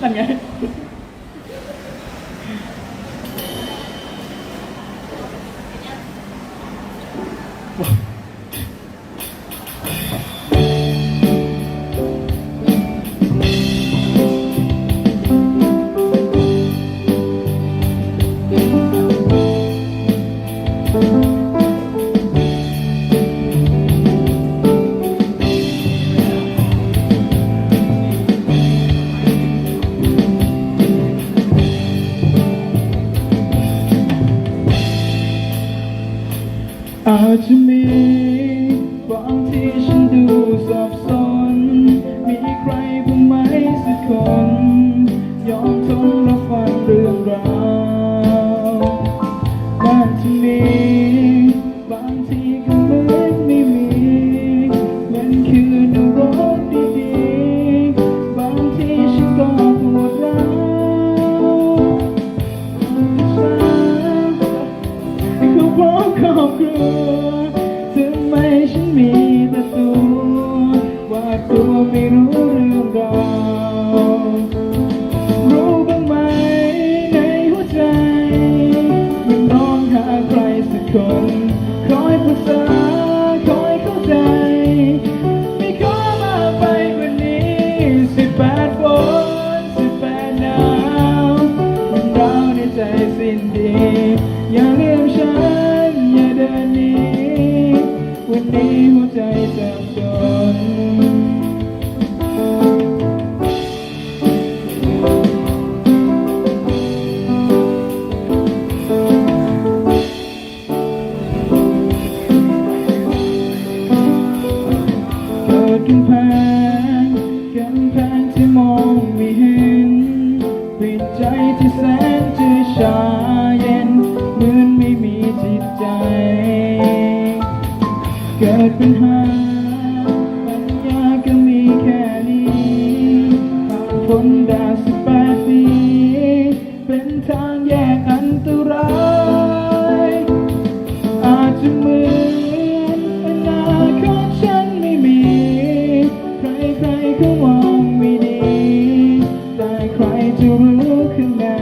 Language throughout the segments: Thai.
ทำไงว้า de mim. เกิดปัญหาปัญญาก็มีแค่นี้ผ่านพ้นดาสิบแปดปีเป็นทางแยกอันตรายอาจจะเหมือนอนาคตฉันไม่มี ใครๆก็มองไม่ดี แต่ใครจะรู้ข้างใ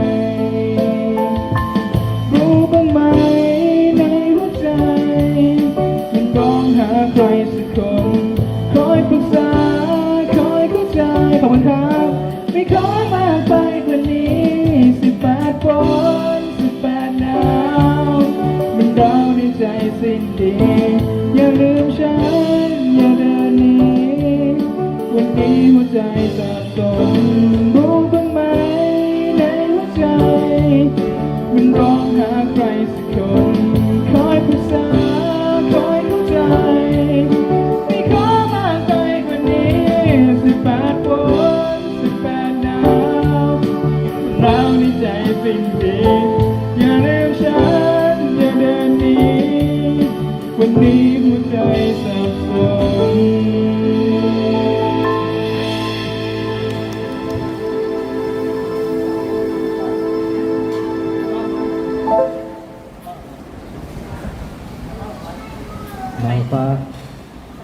ดาวในใจสิ้นดีอย่าลืมฉัน อย่าเดินหนีวันนี้หัวใจสับสน วันนี้หัวใจสับสนนางฟ้า